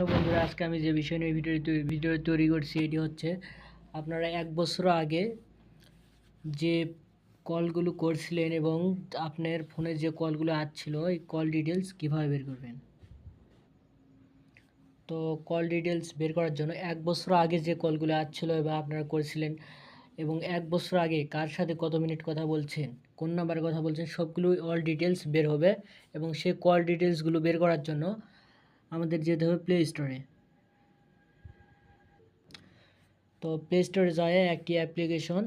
Hello বন্ধুরা, আজকে আমি যে বিষয় নিয়ে ভিডিও ভিডিও তৈরি করছি, এটি হচ্ছে আপনারা এক বছর আগে যে কলগুলো করছিলেন এবং আপনার ফোনে যে কলগুলো আসছিল এই কল ডিটেলস কীভাবে বের করবেন? তো কল ডিটেলস বের করার জন্য এক বছর আগে যে কলগুলো আসছিল বা আপনারা করেছিলেন এবং এক বছর আগে কার সাথে কত মিনিট কথা বলছেন, কোন নাম্বারে কথা বলছেন সবগুলো অল ডিটেলস বের হবে এবং সেই কল ডিটেলসগুলো বের করার জন্য আমাদের যেতে হবে প্লে স্টোরে তো প্লে স্টোরে যায়, একটি অ্যাপ্লিকেশন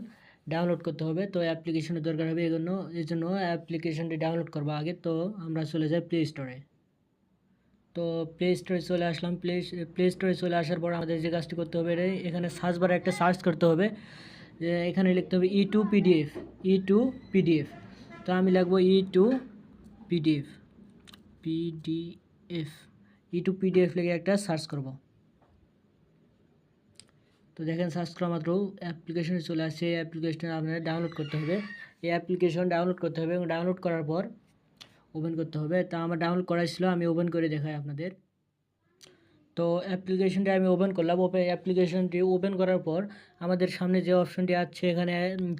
ডাউনলোড করতে হবে। তো অ্যাপ্লিকেশনের দরকার হবে এজন্য এই জন্য অ্যাপ্লিকেশনটি ডাউনলোড করব আগে। তো আমরা চলে যাই প্লে স্টোরে তো প্লে স্টোরে চলে আসলাম। প্লে প্লে স্টোরে চলে আসার পর আমাদের যে কাজটি করতে হবে এখানে সার্চ বারে একটা সার্চ করতে হবে। এখানে লিখতে হবে E to PDF E to PDF তো আমি লিখব E to PDF PDF YouTube PDF লিখে একটা সার্চ করব। তো দেখেন সার্চ করা মাত্র অ্যাপ্লিকেশনে চলে আসছে। এই অ্যাপ্লিকেশন আপনাদের ডাউনলোড করতে হবে। এই অ্যাপ্লিকেশন ডাউনলোড করতে হবে এবং ডাউনলোড করার পর ওপেন করতে হবে। তা আমার ডাউনলোড করা ছিল, আমি ওপেন করে দেখাই আপনাদের। তো অ্যাপ্লিকেশনটি আমি ওপেন করলাম। ওপেন অ্যাপ্লিকেশনটি ওপেন করার পর আমাদের সামনে যে অপশনটি আছে, এখানে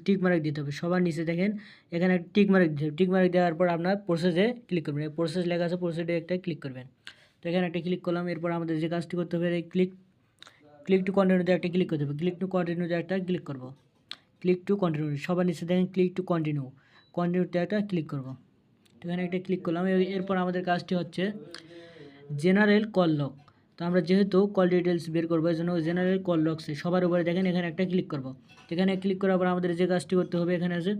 টিক মার্ক দিতে হবে। সবার নিচে দেখেন, এখানে টিক মার্ক দিতে হবে। টিক মার্ক দেওয়ার পর আপনার প্রসেসে ক্লিক করবেন। প্রসেস লেখা আছে প্রসেসে একটা ক্লিক করবেন। তো এখানে একটা ক্লিক করলাম, এরপর আমাদের যে কাজটি করতে হবে এই ক্লিক ক্লিক টু কন্টিনিউতে একটা ক্লিক করতে হবে। ক্লিক টু কন্টিনিউতে একটা ক্লিক করব। ক্লিক টু কন্টিনিউ সবার নিচে দেখেন ক্লিক টু কন্টিনিউ কন্টিনিউতে একটা ক্লিক করব। এখানে একটা ক্লিক করলাম এরপর আমাদের কাজটি হচ্ছে জেনারেল কল লক তো আমরা যেহেতু কল ডিটেলস বের করব এই জন্য জেনারেল কল লকসে সবার উপরে দেখেন এখানে একটা ক্লিক করব। এখানে ক্লিক করার পর আমাদের যে কাজটি করতে হবে, এখানে আছে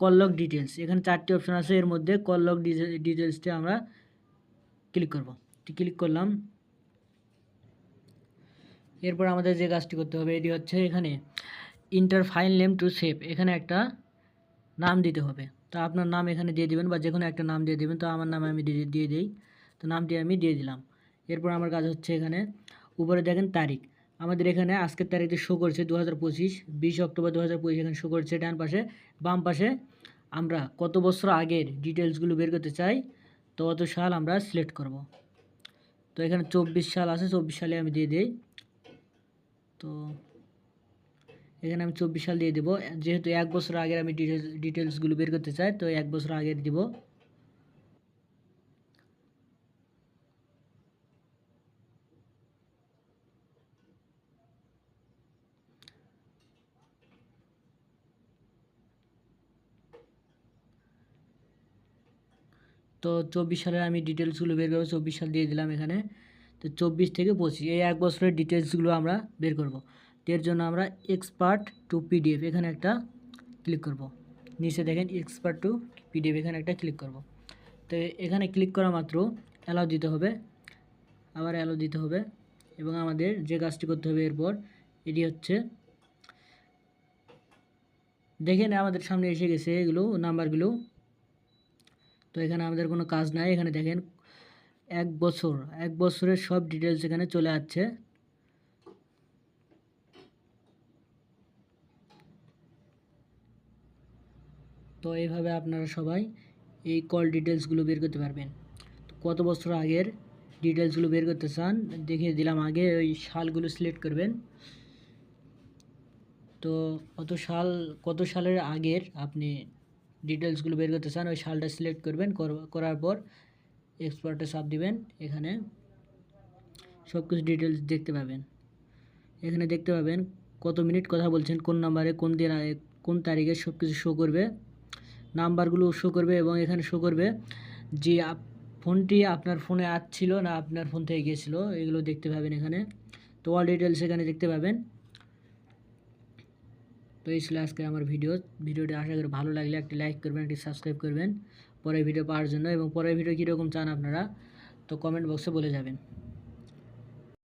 কল লক ডিটেলস এখানে চারটি অপশন আছে, এর মধ্যে কল লক ডিটেলসটি আমরা ক্লিক করব। ক্লিক করলাম। এরপর আমাদের যে কাজটি করতে হবে, এটি হচ্ছে এখানে enter file name to save এখানে একটা নাম দিতে হবে। তো আপনার নাম এখানে দিয়ে দিবেন বা যে কোনো একটা নাম দিয়ে দেবেন। তো আমার নামে আমি দিয়ে দিই। তো নামটি আমি দিয়ে দিলাম। এরপর আমার কাজ হচ্ছে এখানে উপরে দেখেন তারিখ। আমাদের এখানে আজকের তারিখে শো করছে দু হাজার পঁচিশ, বিশ অক্টোবর দু হাজার পঁচিশ। এখানে শো করছে ডান পাশে, বাম পাশে আমরা কত বছর আগের ডিটেলসগুলো বের করতে চাই তো অত সাল আমরা সিলেক্ট করব। তো এখানে চব্বিশ সাল আছে, চব্বিশ সালে আমি দিয়ে দিই। তো এখানে আমি চব্বিশ সাল দিয়ে দেবো। যেহেতু এক বছর আগের আমি ডিটেলস ডিটেলসগুলো বের করতে চাই, তো এক বছর আগের দিব। তো চব্বিশ সালের আমি ডিটেলসগুলো বের করব চব্বিশ সাল দিয়ে দিলাম এখানে। তো চব্বিশ থেকে পঁচিশ, এই এক বছরের ডিটেলসগুলো আমরা বের করব। এর জন্য আমরা এক্সপার্ট টু পিডিএফ এখানে একটা ক্লিক করব। নিচে দেখেন এক্সপার্ট টু পিডিএফ এখানে একটা ক্লিক করব। তো এখানে ক্লিক করা মাত্র অ্যালাউ দিতে হবে। আবার অ্যালাউ দিতে হবে এবং আমাদের যে কাজটি করতে হবে এরপর, এটি হচ্ছে দেখেন আমাদের সামনে এসে গেছে এগুলো নাম্বারগুলো তো এখানে আমাদের কোনো কাজ নাই। এখানে দেখেন, এক বছর, এক বছরের সব ডিটেলস এখানে চলে আসছে। তো এইভাবে আপনারা সবাই এই কল ডিটেলসগুলো বের করতে পারবেন। তো কত বছর আগের ডিটেলসগুলো বের করতে চান, দেখিয়ে দিলাম আগে, ওই সালগুলো সিলেক্ট করবেন। তো কত সাল, কত সালের আগের আপনি ডিটেলসগুলো বের করতে চান, ওই সালটা সিলেক্ট করবেন করার পর এক্সপার্টে সাপ দিবেন, এখানে সব কিছু ডিটেলস দেখতে পাবেন। এখানে দেখতে পাবেন কত মিনিট কথা বলছেন, কোন নাম্বারে কোন দিন, কোন তারিখে সব কিছু শো করবে নাম্বারগুলো শো করবে এবং এখানে শো করবে যে ফোনটি আপনার ফোনে আসছিল না আপনার ফোন থেকে গিয়েছিল, এগুলো দেখতে পাবেন এখানে। তো অল ডিটেলস এখানে দেখতে পাবেন। তো এই ছিল আজকে আমার ভিডিও। ভিডিওটি আশা করি ভালো লাগলে একটি লাইক করবেন, একটি সাবস্ক্রাইব করবেন। পরের ভিডিও পাওয়ার জন্য এবং পরের ভিডিও কীরকম চান আপনারা, তো কমেন্ট বক্সে বলে যাবেন।